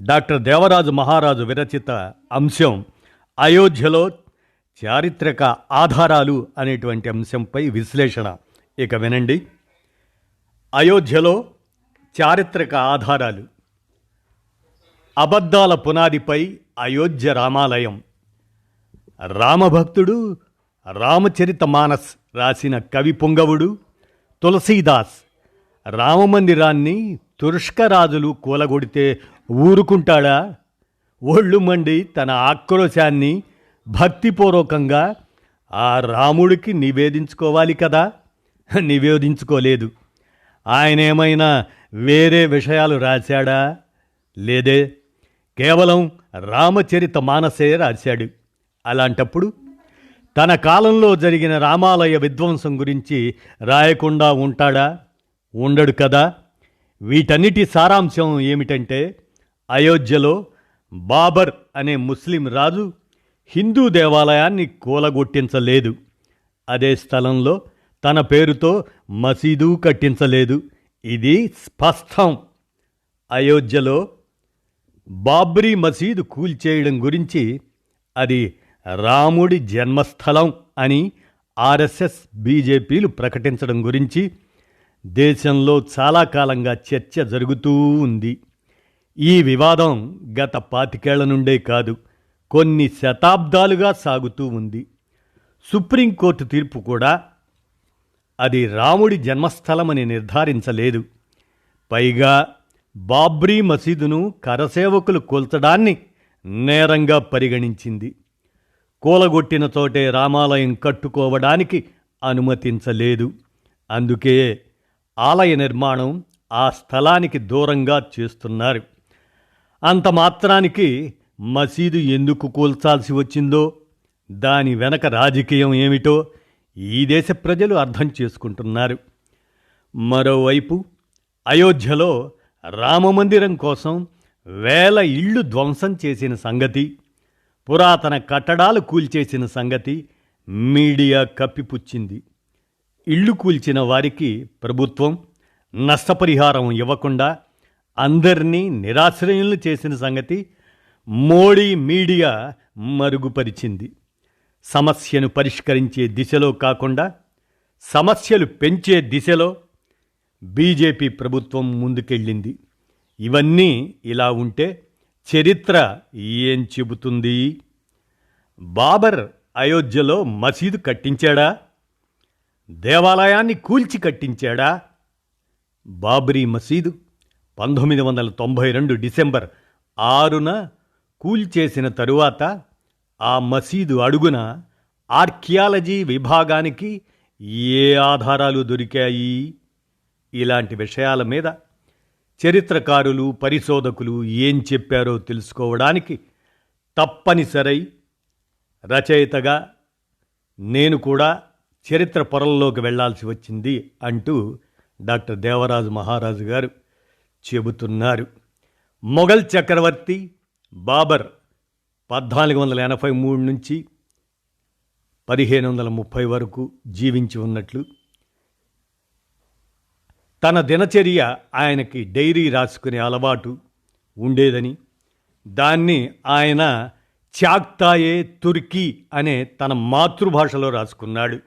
Doctor Devaraju మహారాజు విరచిత అంశం అయోధ్యలో చారిత్రక ఆధారాలు అనేటువంటి అంశంపై విశ్లేషణ. ఇక వినండి. అయోధ్యలో చారిత్రక ఆధారాలు. అబద్ధాల పునాదిపై అయోధ్య రామాలయం. రామభక్తుడు రామచరిత మానస్ రాసిన కవి పుంగవుడు తులసీదాస్ రామమందిరాన్ని తురుష్కరాజులు కూలగొడితే ఊరుకుంటాడా? ఒళ్ళు మండి తన ఆక్రోశాన్ని భక్తిపూర్వకంగా ఆ రాముడికి నివేదించుకోవాలి కదా? నివేదించుకోలేదు. ఆయన ఏమైనా వేరే విషయాలు రాశాడా? లేదే. కేవలం రామచరిత మానసే రాశాడు. అలాంటప్పుడు తన కాలంలో జరిగిన రామాలయ విధ్వంసం గురించి రాయకుండా ఉంటాడా? ఉండడు కదా? వీటన్నిటి సారాంశం ఏమిటంటే అయోధ్యలో బాబర్ అనే ముస్లిం రాజు హిందూ దేవాలయాన్ని కూలగొట్టించలేదు. అదే స్థలంలో తన పేరుతో మసీదు కట్టించలేదు. ఇది స్పష్టం. అయోధ్యలో బాబ్రీ మసీదు కూల్చేయడం గురించి అది రాముడి జన్మస్థలం అని ఆర్ఎస్ఎస్ బీజేపీలు ప్రకటించడం గురించి దేశంలో చాలా కాలంగా చర్చ జరుగుతూ ఉంది. ఈ వివాదం గత పాతికేళ్ళ నుండే కాదు కొన్ని శతాబ్దాలుగా సాగుతూ ఉంది. సుప్రీంకోర్టు తీర్పు కూడా అది రాముడి జన్మస్థలమని నిర్ధారించలేదు. పైగా బాబ్రీ మసీదును కరసేవకులు కూల్చడాన్ని నేరంగా పరిగణించింది. కూలగొట్టిన చోటే రామాలయం కట్టుకోవడానికి అనుమతించలేదు. అందుకే ఆలయ నిర్మాణం ఆ స్థలానికి దూరంగా చేస్తున్నారు. అంత మాత్రానికి మసీదు ఎందుకు కూల్చాల్సి వచ్చిందో దాని వెనక రాజకీయం ఏమిటో ఈ దేశ ప్రజలు అర్థం చేసుకుంటున్నారు. మరోవైపు అయోధ్యలో రామమందిరం కోసం వేల ఇళ్ళు ధ్వంసం చేసిన సంగతి పురాతన కట్టడాలు కూల్చేసిన సంగతి మీడియా కప్పిపుచ్చింది. ఇళ్ళు కూల్చిన వారికి ప్రభుత్వం నష్టపరిహారం ఇవ్వకుండా అందరినీ నిరాశ్రయులు చేసిన సంగతి మోడీ మీడియా మరుగుపరిచింది. సమస్యను పరిష్కరించే దిశలో కాకుండా సమస్యలు పెంచే దిశలో బీజేపీ ప్రభుత్వం ముందుకెళ్ళింది. ఇవన్నీ ఇలా ఉంటే చరిత్ర ఏం చెబుతుంది? బాబర్ అయోధ్యలో మసీదు కట్టించాడా? దేవాలయాన్ని కూల్చి కట్టించాడా? బాబ్రీ మసీదు పంతొమ్మిది వందల తొంభై రెండు డిసెంబర్ ఆరున కూల్చేసిన తరువాత ఆ మసీదు అడుగున ఆర్కియాలజీ విభాగానికి ఏ ఆధారాలు దొరికాయి? ఇలాంటి విషయాల మీద చరిత్రకారులు పరిశోధకులు ఏం చెప్పారో తెలుసుకోవడానికి తప్పనిసరై రచయితగా నేను కూడా చరిత్ర పొరల్లోకి వెళ్ళాల్సి వచ్చింది అంటూ డాక్టర్ దేవరాజు మహారాజు గారు చెబుతున్నారు. మొఘల్ చక్రవర్తి బాబర్ పద్నాలుగు వందల ఎనభై మూడు నుంచి పదిహేను వందల ముప్పై వరకు జీవించి ఉన్నట్లు తన దినచర్య ఆయనకి డైరీ రాసుకునే అలవాటు ఉండేదని దాన్ని ఆయన చాక్తాయే తుర్కీ అనే తన మాతృభాషలో రాసుకున్నాడు.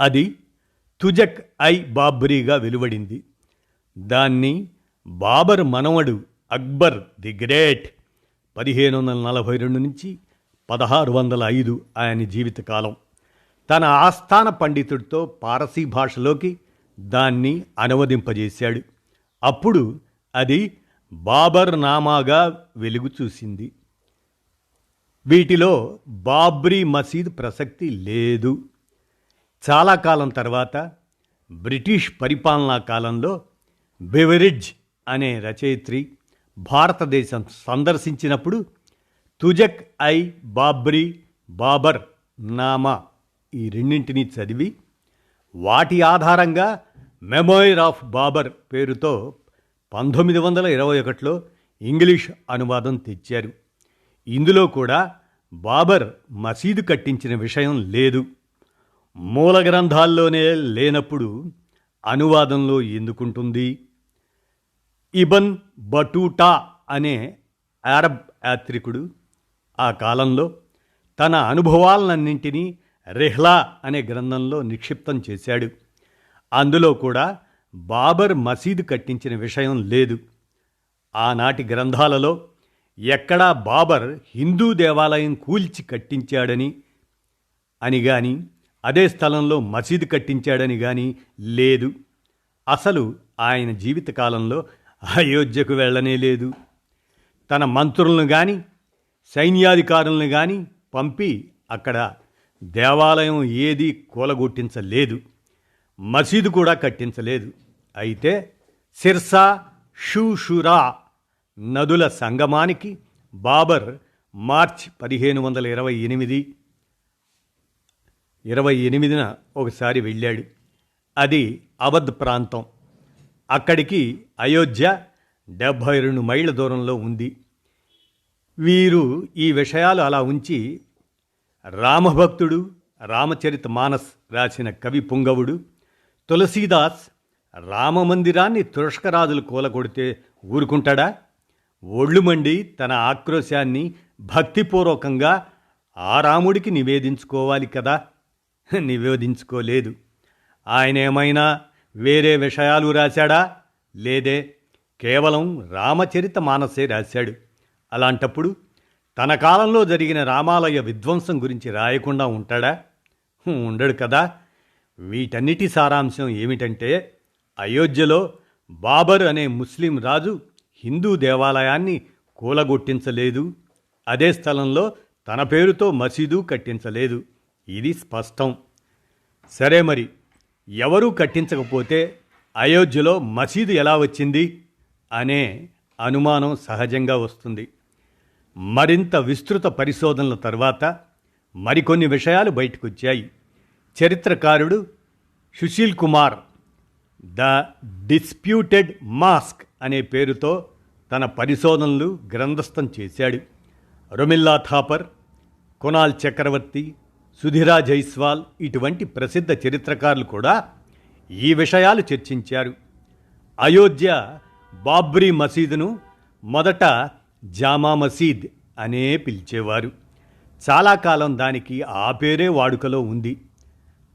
అది తుజక్ ఐ బాబ్రీగా వెలువడింది. దాన్ని బాబర్ మనవడు అక్బర్ ది గ్రేట్ పదిహేను వందల నలభై రెండు నుంచి పదహారు వందల ఐదు ఆయన జీవితకాలం తన ఆస్థాన పండితుడితో పారసీ భాషలోకి దాన్ని అనువదింపజేశాడు. అప్పుడు అది బాబర్ నామాగా వెలుగు చూసింది. వీటిలో బాబ్రీ మసీద్ ప్రసక్తి లేదు. చాలా కాలం తర్వాత బ్రిటిష్ పరిపాలనా కాలంలో బెవరిజ్ అనే రచయిత్రి భారతదేశం సందర్శించినప్పుడు తుజక్ ఐ బాబ్రీ బాబర్ నామా ఈ రెండింటినీ చదివి వాటి ఆధారంగా మెమోయిర్ ఆఫ్ బాబర్ పేరుతో పంతొమ్మిది వందల ఇరవై ఒకటిలో ఇంగ్లీష్ అనువాదం తెచ్చారు. ఇందులో కూడా బాబర్ మసీదు కట్టించిన విషయం లేదు. మూల గ్రంథాల్లోనే లేనప్పుడు అనువాదంలో ఎందుకుంటుంది? ఇబన్ బటూటా అనే అరబ్ యాత్రికుడు ఆ కాలంలో తన అనుభవాలన్నింటినీ రెహ్లా అనే గ్రంథంలో నిక్షిప్తం చేశాడు. అందులో కూడా బాబర్ మసీదు కట్టించిన విషయం లేదు. ఆనాటి గ్రంథాలలో ఎక్కడా బాబర్ హిందూ దేవాలయం కూల్చి కట్టించాడని అని కానీ అదే స్థలంలో మసీదు కట్టించాడని గాని లేదు. అసలు ఆయన జీవితకాలంలో అయోధ్యకు వెళ్ళనే లేదు. తన మంత్రులను కానీ సైన్యాధికారులను కానీ పంపి అక్కడ దేవాలయం ఏది కూలగొట్టించలేదు. మసీదు కూడా కట్టించలేదు. అయితే సిర్సా షూషురా నదుల సంగమానికి బాబర్ మార్చ్ పదిహేను వందల ఇరవై ఎనిమిది ఇరవై ఎనిమిదిన ఒకసారి వెళ్ళాడు. అది అవధ్ ప్రాంతం. అక్కడికి అయోధ్య డెబ్భై రెండు మైళ్ళ దూరంలో ఉంది. వీరు ఈ విషయాలు అలా ఉంచి రామభక్తుడు రామచరిత మానస్ రాసిన కవి పుంగవుడు తులసీదాస్ రామమందిరాన్ని తురష్కరాజులు కూలగొడితే ఊరుకుంటాడా? ఒళ్ళు మండి తన ఆక్రోశాన్ని భక్తిపూర్వకంగా ఆ రాముడికి నివేదించుకోవాలి కదా. నివేదించుకోలేదు. ఆయన ఏమైనా వేరే విషయాలు రాశాడా? లేదే. కేవలం రామచరిత మానసే రాశాడు. అలాంటప్పుడు తన కాలంలో జరిగిన రామాలయ విధ్వంసం గురించి రాయకుండా ఉంటాడా? ఉండడు కదా. వీటన్నిటి సారాంశం ఏమిటంటే అయోధ్యలో బాబర్ అనే ముస్లిం రాజు హిందూ దేవాలయాన్ని కూలగొట్టించలేదు. అదే స్థలంలో తన పేరుతో మసీదు కట్టించలేదు. ఇది స్పష్టం. సరే మరి ఎవరూ కట్టించకపోతే అయోధ్యలో మసీదు ఎలా వచ్చింది అనే అనుమానం సహజంగా వస్తుంది. మరింత విస్తృత పరిశోధనల తర్వాత మరికొన్ని విషయాలు బయటకు వచ్చాయి చరిత్రకారుడు Sushil Kumar the disputed mosque అనే పేరుతో తన పరిశోధనలు గ్రంథస్థం చేశాడు. రొమిల్లా థాపర్ కునాల్ చక్రవర్తి సుధిరా జైస్వాల్ ఇటువంటి ప్రసిద్ధ చరిత్రకారులు కూడా ఈ విషయాలు చర్చించారు. అయోధ్య బాబ్రీ మసీదును మొదట జామా మసీద్ అనే పిలిచేవారు. చాలా కాలం దానికి ఆ పేరే వాడుకలో ఉంది.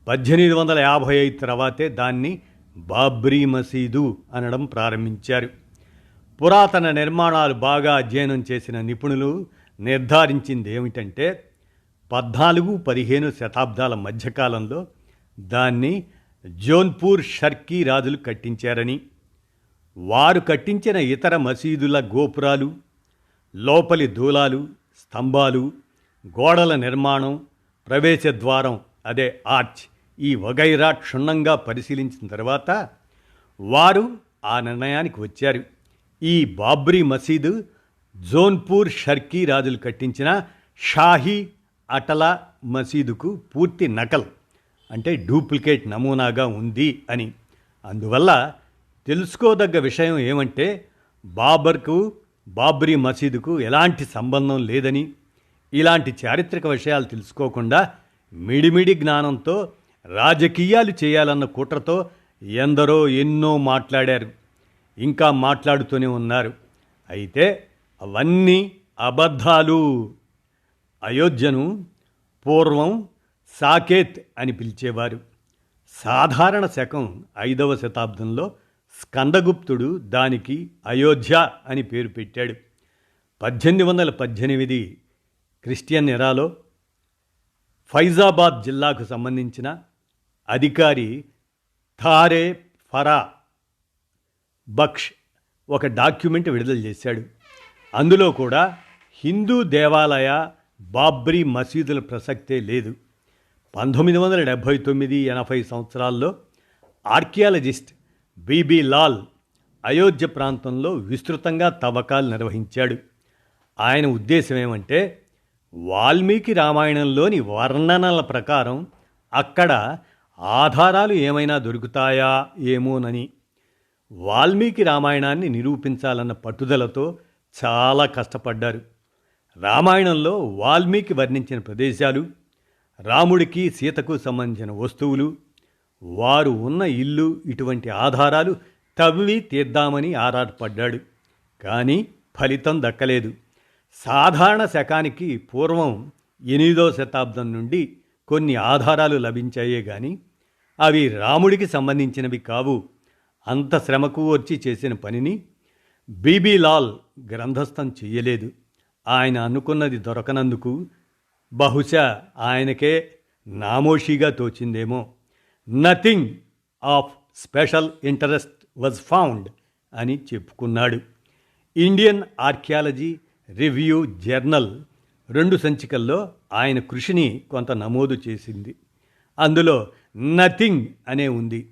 పద్దెనిమిది వందల యాభై ఐదు తర్వాతే దాన్ని బాబ్రీ మసీదు అనడం ప్రారంభించారు. పురాతన నిర్మాణాలు బాగా అధ్యయనం చేసిన నిపుణులు నిర్ధారించింది ఏమిటంటే పద్నాలుగు పదిహేను శతాబ్దాల మధ్యకాలంలో దాన్ని జోన్పూర్ షర్కీ రాజులు కట్టించారని. వారు కట్టించిన ఇతర మసీదుల గోపురాలు లోపలి దూలాలు స్తంభాలు గోడల నిర్మాణం ప్రవేశ ద్వారం అదే ఆర్చ్ ఈ వగైరా క్షుణ్ణంగా పరిశీలించిన తర్వాత వారు ఆ నిర్ణయానికి వచ్చారు. ఈ బాబ్రీ మసీదు జోన్పూర్ షర్కీ రాజులు కట్టించిన షాహీ అటల మసీదుకు పూర్తి నకల్ అంటే డూప్లికేట్ నమూనాగా ఉంది అని. అందువల్ల తెలుసుకోదగ్గ విషయం ఏమంటే బాబర్కు బాబ్రీ మసీదుకు ఎలాంటి సంబంధం లేదని. ఇలాంటి చారిత్రక విషయాలు తెలుసుకోకుండా మిడిమిడి జ్ఞానంతో రాజకీయాలు చేయాలన్న కుట్రతో ఎందరో ఎన్నో మాట్లాడారు. ఇంకా మాట్లాడుతూనే ఉన్నారు. అయితే అవన్నీ అబద్ధాలు. అయోధ్యను పూర్వం సాకేత్ అని పిలిచేవారు. సాధారణ శకం ఐదవ శతాబ్దంలో స్కందగుప్తుడు దానికి అయోధ్య అని పేరు పెట్టాడు. పద్దెనిమిది వందల పద్దెనిమిది క్రిస్టియన్ ఎరాలో ఫైజాబాద్ జిల్లాకు సంబంధించిన అధికారి థారే ఫరా బక్ష్ ఒక డాక్యుమెంట్ విడుదల చేశాడు. అందులో కూడా హిందూ దేవాలయ బాబ్రీ మసీదుల ప్రసక్తే లేదు. పంతొమ్మిది వందల డెబ్భై తొమ్మిది ఎనభై సంవత్సరాల్లో ఆర్కియాలజిస్ట్ బీబీ లాల్ అయోధ్య ప్రాంతంలో విస్తృతంగా తవ్వకాలు నిర్వహించాడు. ఆయన ఉద్దేశం ఏమంటే వాల్మీకి రామాయణంలోని వర్ణనల ప్రకారం అక్కడ ఆధారాలు ఏమైనా దొరుకుతాయా ఏమోనని వాల్మీకి రామాయణాన్ని నిరూపించాలన్న పట్టుదలతో చాలా కష్టపడ్డారు. రామాయణంలో వాల్మీకి వర్ణించిన ప్రదేశాలు రాముడికి సీతకు సంబంధించిన వస్తువులు వారు ఉన్న ఇల్లు ఇటువంటి ఆధారాలు తవ్వి తీద్దామని ఆరాటపడ్డాడు. కానీ ఫలితం దక్కలేదు. సాధారణ శకానికి పూర్వం ఎనిమిదో శతాబ్దం నుండి కొన్ని ఆధారాలు లభించాయే కానీ అవి రాముడికి సంబంధించినవి కావు. అంత శ్రమకు వచ్చి చేసిన పనిని బీబీలాల్ గ్రంథస్థం చెయ్యలేదు. ఆయన అనుకున్నది దొరకనందుకు బహుశా ఆయనకే నామోషిగా తోచిందేమో. Nothing of special interest was found అని చెప్పుకున్నాడు. ఇండియన్ ఆర్కియాలజీ రివ్యూ జర్నల్ రెండు సంచికల్లో ఆయన కృషిని కొంత నమోదు చేసింది. అందులో నథింగ్ అనే ఉంది.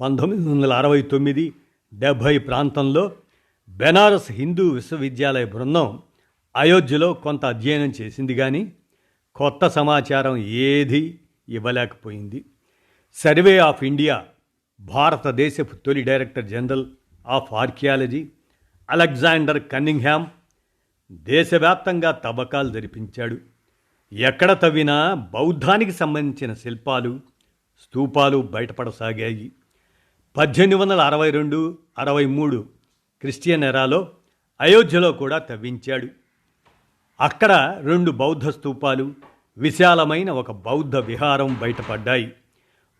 పంతొమ్మిది వందల అరవై తొమ్మిది డెబ్భై ప్రాంతంలో బెనారస్ హిందూ విశ్వవిద్యాలయ బృందం అయోధ్యలో కొంత అధ్యయనం చేసింది కానీ కొత్త సమాచారం ఏది ఇవ్వలేకపోయింది. సర్వే ఆఫ్ ఇండియా భారతదేశపు తొలి director general of archaeology Alexander Cunningham దేశవ్యాప్తంగా తవ్వకాలు జరిపించాడు. ఎక్కడ తవ్వినా బౌద్ధానికి సంబంధించిన శిల్పాలు స్తూపాలు బయటపడసాగాయి. పద్దెనిమిది వందల అరవై రెండు అరవై మూడు క్రిస్టియన్ ఎరాలో అయోధ్యలో కూడా తవ్వించాడు. అక్కడ రెండు బౌద్ధ స్తూపాలు విశాలమైన ఒక బౌద్ధ విహారం బయటపడ్డాయి.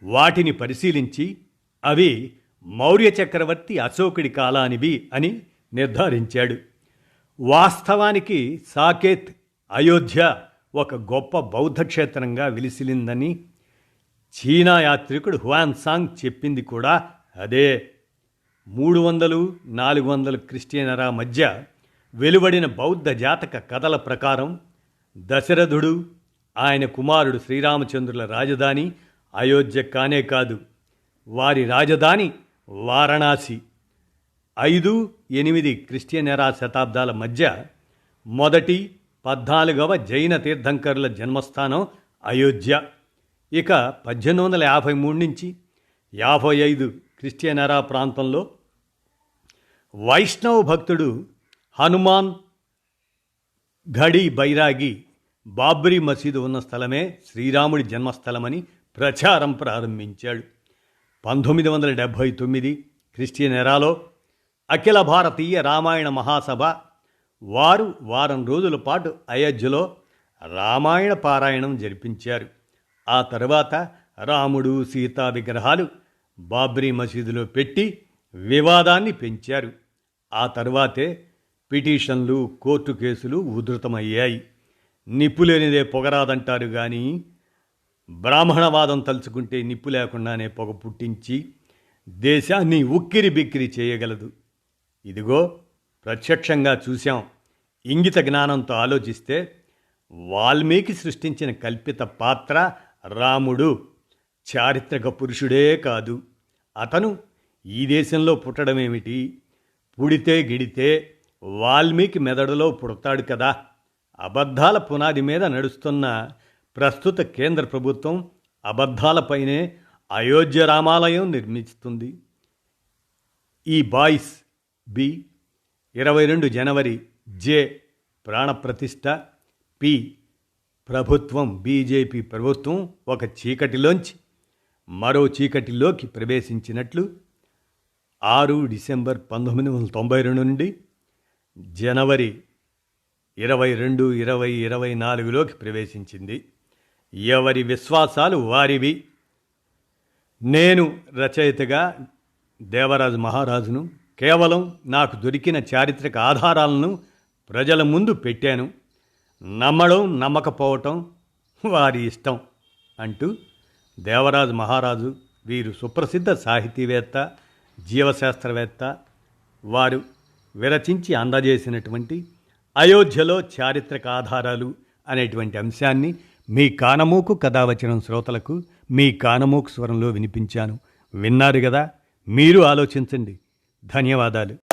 వాటిని పరిశీలించి అవి మౌర్య చక్రవర్తి అశోకుడి కాలానివి అని నిర్ధారించాడు. వాస్తవానికి సాకేత్ అయోధ్య ఒక గొప్ప బౌద్ధ క్షేత్రంగా విలిసిలిందని చీనా యాత్రికుడు హువాన్ సాంగ్ చెప్పింది కూడా అదే. మూడు వందలు నాలుగు వందలు క్రిస్టియనరా మధ్య వెలువడిన బౌద్ధ జాతక కథల ప్రకారం దశరథుడు ఆయన కుమారుడు శ్రీరామచంద్రుల రాజధాని అయోధ్య కానే కాదు వారి రాజధాని వారణాసి. ఐదు ఎనిమిది క్రిస్టియనెరా శతాబ్దాల మధ్య మొదటి పద్నాలుగవ జైన తీర్థంకరుల జన్మస్థానం అయోధ్య. ఇక పద్దెనిమిది వందల యాభై మూడు నుంచి యాభై ఐదు క్రిస్టియనెరా ప్రాంతంలో వైష్ణవ భక్తుడు హనుమాన్ ఘడి బైరాగి బాబ్రీ మసీదు ఉన్న స్థలమే శ్రీరాముడి జన్మస్థలమని ప్రచారం ప్రారంభించాడు. పంతొమ్మిది వందల డెబ్భై తొమ్మిది క్రిస్టియన్ ఎరాలో అఖిల భారతీయ రామాయణ మహాసభ వారు వారం రోజుల పాటు అయోధ్యలో రామాయణ పారాయణం జరిపించారు. ఆ తర్వాత రాముడు సీతా విగ్రహాలు బాబ్రీ మసీదులో పెట్టి వివాదాన్ని పెంచారు. ఆ తర్వాతే పిటిషన్లు కోర్టు కేసులు ఉధృతమయ్యాయి. నిప్పులేనిదే పొగరాదంటారు కానీ బ్రాహ్మణవాదం తలుచుకుంటే నిప్పు లేకుండానే పొగ పుట్టించి దేశాన్ని ఉక్కిరి బిక్కిరి చేయగలదు. ఇదిగో ప్రత్యక్షంగా చూశాం. ఇంగిత జ్ఞానంతో ఆలోచిస్తే వాల్మీకి సృష్టించిన కల్పిత పాత్ర రాముడు. చారిత్రక పురుషుడే కాదు. అతను ఈ దేశంలో పుట్టడమేమిటి? పుడితే గిడితే వాల్మీకి మెదడులో పుడతాడు కదా. అబద్ధాల పునాది మీద నడుస్తున్న ప్రస్తుత కేంద్ర ప్రభుత్వం అబద్ధాలపైనే అయోధ్య రామాలయం నిర్మిస్తుంది. ఈ బాయ్స్ బి ఇరవై రెండు జనవరి జే ప్రాణప్రతిష్ఠ పి ప్రభుత్వం బీజేపీ ప్రభుత్వం ఒక చీకటిలోంచి మరో చీకటిలోకి ప్రవేశించినట్లు ఆరు డిసెంబర్ పంతొమ్మిది వందల తొంభై రెండు నుండి జనవరి ఇరవై రెండు ఇరవై ఇరవై నాలుగులోకి ప్రవేశించింది. ఎవరి విశ్వాసాలు వారివి? నేను రచయితగా దేవరాజు మహారాజును కేవలం నాకు దొరికిన చారిత్రక ఆధారాలను ప్రజల ముందు పెట్టాను. నమ్మడం నమ్మకపోవటం వారి ఇష్టం అంటూ దేవరాజు మహారాజు వీరు సుప్రసిద్ధ సాహితీవేత్త జీవశాస్త్రవేత్త వారు విరచించి అందజేసినటువంటి అయోధ్యలో చారిత్రక ఆధారాలు అనేటువంటి అంశాన్ని మీ కానమూకు కథావచనం శ్రోతలకు మీ కానమూకు స్వరంలో వినిపించాను. విన్నారు కదా మీరు ఆలోచించండి. ధన్యవాదాలు.